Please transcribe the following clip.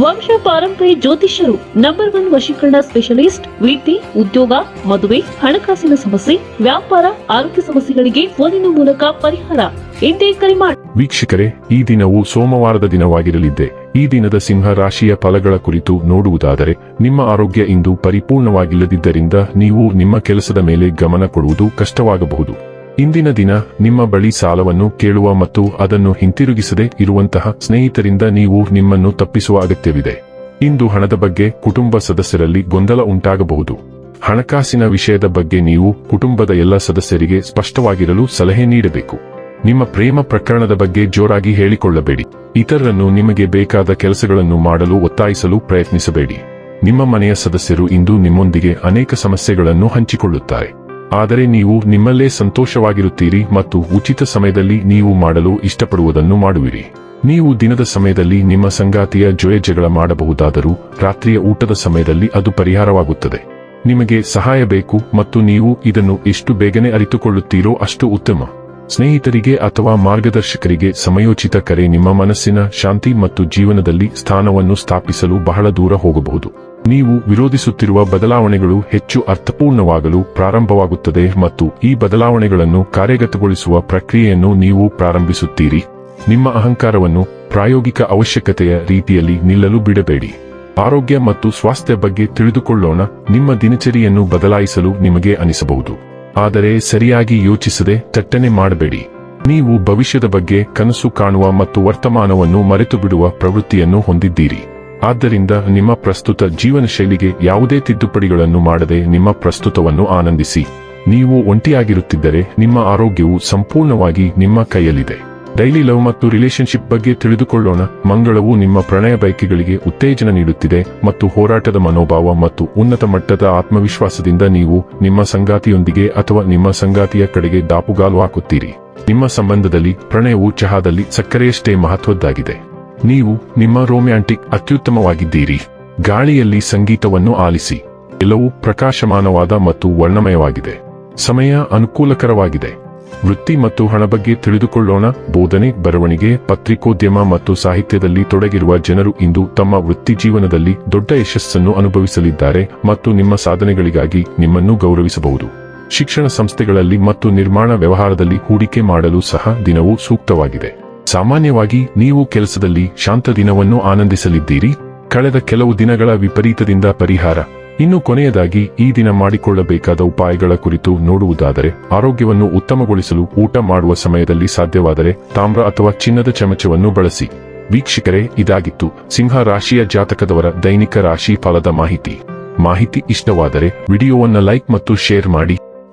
ವಂಶ ಪಾರಂಪರಿ ಜ್ಯೋತಿಷ್ಯರು ನಂಬರ್ ಒನ್ ವಶೀಕರಣ ಸ್ಪೆಷಲಿಸ್ಟ್ ವಿದ್ಯೆ ಉದ್ಯೋಗ, ಮದುವೆ, ಹಣಕಾಸಿನ ಸಮಸ್ಯೆ, ವ್ಯಾಪಾರ, ಆರೋಗ್ಯ ಸಮಸ್ಯೆಗಳಿಗೆ ಫೋನಿನ ಮೂಲಕ ಪರಿಹಾರ. ಎಂದೇ ಕರೆ ಮಾಡಿ ವೀಕ್ಷಕರೇ, ಈ ದಿನವು ಸೋಮವಾರದ ದಿನವಾಗಿರಲಿದ್ದೆ. ಈ ದಿನದ ಸಿಂಹ ರಾಶಿಯ ಫಲಗಳ ಕುರಿತು ನೋಡುವುದಾದರೆ, ನಿಮ್ಮ ಆರೋಗ್ಯ ಇಂದು ಪರಿಪೂರ್ಣವಾಗಿಲ್ಲದಿದ್ದರಿಂದ ನೀವು ನಿಮ್ಮ ಕೆಲಸದ ಮೇಲೆ ಗಮನ ಕೊಡುವುದು ಕಷ್ಟವಾಗಬಹುದು. ಇಂದಿನ ದಿನ ನಿಮ್ಮ ಬಳಿ ಸಾಲವನ್ನು ಕೇಳುವ ಮತ್ತು ಅದನ್ನು ಹಿಂತಿರುಗಿಸದೆ ಇರುವಂತಹ ಸ್ನೇಹಿತರಿಂದ ನೀವು ನಿಮ್ಮನ್ನು ತಪ್ಪಿಸುವ ಅಗತ್ಯವಿದೆ. ಇಂದು ಹಣದ ಬಗ್ಗೆ ಕುಟುಂಬ ಸದಸ್ಯರಲ್ಲಿ ಗೊಂದಲ ಉಂಟಾಗಬಹುದು. ಹಣಕಾಸಿನ ವಿಷಯದ ಬಗ್ಗೆ ನೀವು ಕುಟುಂಬದ ಎಲ್ಲ ಸದಸ್ಯರಿಗೆ ಸ್ಪಷ್ಟವಾಗಿರಲು ಸಲಹೆ ನೀಡಬೇಕು. ನಿಮ್ಮ ಪ್ರೇಮ ಪ್ರಕರಣದ ಬಗ್ಗೆ ಜೋರಾಗಿ ಹೇಳಿಕೊಳ್ಳಬೇಡಿ. ಇತರರನ್ನು ನಿಮಗೆ ಬೇಕಾದ ಕೆಲಸಗಳನ್ನು ಮಾಡಲು ಒತ್ತಾಯಿಸಲು ಪ್ರಯತ್ನಿಸಬೇಡಿ. ನಿಮ್ಮ ಮನೆಯ ಸದಸ್ಯರು ಇಂದು ನಿಮ್ಮೊಂದಿಗೆ ಅನೇಕ ಸಮಸ್ಯೆಗಳನ್ನು ಹಂಚಿಕೊಳ್ಳುತ್ತಾರೆ. ಆದರೆ ನೀವು ನಿಮ್ಮಲ್ಲೇ ಸಂತೋಷವಾಗಿರುತ್ತೀರಿ ಮತ್ತು ಉಚಿತ ಸಮಯದಲ್ಲಿ ನೀವು ಮಾಡಲು ಇಷ್ಟಪಡುವುದನ್ನು ಮಾಡುವಿರಿ. ನೀವು ದಿನದ ಸಮಯದಲ್ಲಿ ನಿಮ್ಮ ಸಂಗಾತಿಯ ಜೊತೆ ಜಗಳ ಮಾಡಬಹುದಾದರೂ ರಾತ್ರಿಯ ಊಟದ ಸಮಯದಲ್ಲಿ ಅದು ಪರಿಹಾರವಾಗುತ್ತದೆ. ನಿಮಗೆ ಸಹಾಯ ಬೇಕು ಮತ್ತು ನೀವು ಇದನ್ನು ಎಷ್ಟು ಬೇಗನೆ ಅರಿತುಕೊಳ್ಳುತ್ತೀರೋ ಅಷ್ಟು ಉತ್ತಮ. ಸ್ನೇಹಿತರಿಗೆ ಅಥವಾ ಮಾರ್ಗದರ್ಶಕರಿಗೆ ಸಮಯೋಚಿತ ಕರೆ ನಿಮ್ಮ ಮನಸ್ಸಿನ ಶಾಂತಿ ಮತ್ತು ಜೀವನದಲ್ಲಿ ಸ್ಥಾನವನ್ನು ಸ್ಥಾಪಿಸಲು ಬಹಳ ದೂರ ಹೋಗಬಹುದು. ನೀವು ವಿರೋಧಿಸುತ್ತಿರುವ ಬದಲಾವಣೆಗಳು ಹೆಚ್ಚು ಅರ್ಥಪೂರ್ಣವಾಗಲು ಪ್ರಾರಂಭವಾಗುತ್ತದೆ ಮತ್ತು ಈ ಬದಲಾವಣೆಗಳನ್ನು ಕಾರ್ಯಗತಗೊಳಿಸುವ ಪ್ರಕ್ರಿಯೆಯನ್ನು ನೀವು ಪ್ರಾರಂಭಿಸುತ್ತೀರಿ. ನಿಮ್ಮ ಅಹಂಕಾರವನ್ನು ಪ್ರಾಯೋಗಿಕ ಅವಶ್ಯಕತೆಯ ರೀತಿಯಲ್ಲಿ ನಿಲ್ಲಲು ಬಿಡಬೇಡಿ. ಆರೋಗ್ಯ ಮತ್ತು ಸ್ವಾಸ್ಥ್ಯ ಬಗ್ಗೆ ತಿಳಿದುಕೊಳ್ಳೋಣ. ನಿಮ್ಮ ದಿನಚರಿಯನ್ನು ಬದಲಾಯಿಸಲು ನಿಮಗೆ ಅನಿಸಬಹುದು. ಆದರೆ ಸರಿಯಾಗಿ ಯೋಚಿಸದೆ ತಟ್ಟನೆ ಮಾಡಬೇಡಿ. ನೀವು ಭವಿಷ್ಯದ ಬಗ್ಗೆ ಕನಸು ಕಾಣುವ ಮತ್ತು ವರ್ತಮಾನವನ್ನು ಮರೆತು ಬಿಡುವ ಪ್ರವೃತ್ತಿಯನ್ನು ಹೊಂದಿದ್ದೀರಿ. ಆದ್ದರಿಂದ ನಿಮ್ಮ ಪ್ರಸ್ತುತ ಜೀವನ ಶೈಲಿಗೆ ಯಾವುದೇ ತಿದ್ದುಪಡಿಗಳನ್ನು ಮಾಡದೆ ನಿಮ್ಮ ಪ್ರಸ್ತುತವನ್ನು ಆನಂದಿಸಿ. ನೀವು ಒಂಟಿಯಾಗಿರುತ್ತಿದ್ದರೆ ನಿಮ್ಮ ಆರೋಗ್ಯವು ಸಂಪೂರ್ಣವಾಗಿ ನಿಮ್ಮ ಕೈಯಲ್ಲಿದೆ. ಡೈಲಿ ಲವ್ ಮತ್ತು ರಿಲೇಶನ್ಶಿಪ್ ಬಗ್ಗೆ ತಿಳಿದುಕೊಳ್ಳೋಣ. ಮಂಗಳವು ನಿಮ್ಮ ಪ್ರಣಯ ಬಯಕೆಗಳಿಗೆ ಉತ್ತೇಜನ ನೀಡುತ್ತಿದೆ ಮತ್ತು ಹೋರಾಟದ ಮನೋಭಾವ ಮತ್ತು ಉನ್ನತ ಮಟ್ಟದ ಆತ್ಮವಿಶ್ವಾಸದಿಂದ ನೀವು ನಿಮ್ಮ ಸಂಗಾತಿಯೊಂದಿಗೆ ಅಥವಾ ನಿಮ್ಮ ಸಂಗಾತಿಯ ಕಡೆಗೆ ದಾಪುಗಾಲು ಹಾಕುತ್ತೀರಿ. ನಿಮ್ಮ ಸಂಬಂಧದಲ್ಲಿ, ಪ್ರಣಯವು ಚಹಾದಲ್ಲಿ ಸಕ್ಕರೆಯಷ್ಟೇ ಮಹತ್ವದ್ದಾಗಿದೆ. ನೀವು ನಿಮ್ಮ ರೋಮ್ಯಾಂಟಿಕ್ ಅತ್ಯುತ್ತಮವಾಗಿದ್ದೀರಿ. ಗಾಳಿಯಲ್ಲಿ ಸಂಗೀತವನ್ನು ಆಲಿಸಿ. ಎಲ್ಲವೂ ಪ್ರಕಾಶಮಾನವಾದ ಮತ್ತು ವರ್ಣಮಯವಾಗಿದೆ. ಸಮಯ ಅನುಕೂಲಕರವಾಗಿದೆ. ವೃತ್ತಿ ಮತ್ತು ಹಣ ಬಗ್ಗೆ ತಿಳಿದುಕೊಳ್ಳೋಣ. ಬೋಧನೆ, ಬರವಣಿಗೆ, ಪತ್ರಿಕೋದ್ಯಮ ಮತ್ತು ಸಾಹಿತ್ಯದಲ್ಲಿ ತೊಡಗಿರುವ ಜನರು ಇಂದು ತಮ್ಮ ವೃತ್ತಿ ಜೀವನದಲ್ಲಿ ದೊಡ್ಡ ಯಶಸ್ಸನ್ನು ಅನುಭವಿಸಲಿದ್ದಾರೆ ಮತ್ತು ನಿಮ್ಮ ಸಾಧನೆಗಳಿಗಾಗಿ ನಿಮ್ಮನ್ನು ಗೌರವಿಸಬಹುದು. ಶಿಕ್ಷಣ ಸಂಸ್ಥೆಗಳಲ್ಲಿ ಮತ್ತು ನಿರ್ಮಾಣ ವ್ಯವಹಾರದಲ್ಲಿ ಹೂಡಿಕೆ ಮಾಡಲು ಸಹ ದಿನವು ಸೂಕ್ತವಾಗಿದೆ. ಸಾಮಾನ್ಯವಾಗಿ ನೀವು ಕೆಲಸದಲ್ಲಿ ಶಾಂತ ದಿನವನ್ನು ಆನಂದಿಸಲಿದ್ದೀರಿ. ಕಳೆದ ಕೆಲವು ದಿನಗಳ ವಿಪರೀತದಿಂದ ಪರಿಹಾರ. ಇನ್ನು ಕೊನೆಯದಾಗಿ ಈ ದಿನ ಮಾಡಿಕೊಳ್ಳಬೇಕಾದ ಉಪಾಯಗಳ ಕುರಿತು ನೋಡುವುದಾದರೆ, ಆರೋಗ್ಯವನ್ನು ಉತ್ತಮಗೊಳಿಸಲು ಊಟ ಮಾಡುವ ಸಮಯದಲ್ಲಿ ಸಾಧ್ಯವಾದರೆ ತಾಮ್ರ ಅಥವಾ ಚಿನ್ನದ ಚಮಚವನ್ನು ಬಳಸಿ. ವೀಕ್ಷಕರೇ, ಇದಾಗಿತ್ತು ಸಿಂಹ ರಾಶಿಯ ಜಾತಕದವರ ದೈನಿಕ ರಾಶಿ ಫಲದ ಮಾಹಿತಿ. ಮಾಹಿತಿ ಇಷ್ಟವಾದರೆ ವಿಡಿಯೋವನ್ನು ಲೈಕ್ ಮತ್ತು ಶೇರ್ ಮಾಡಿ.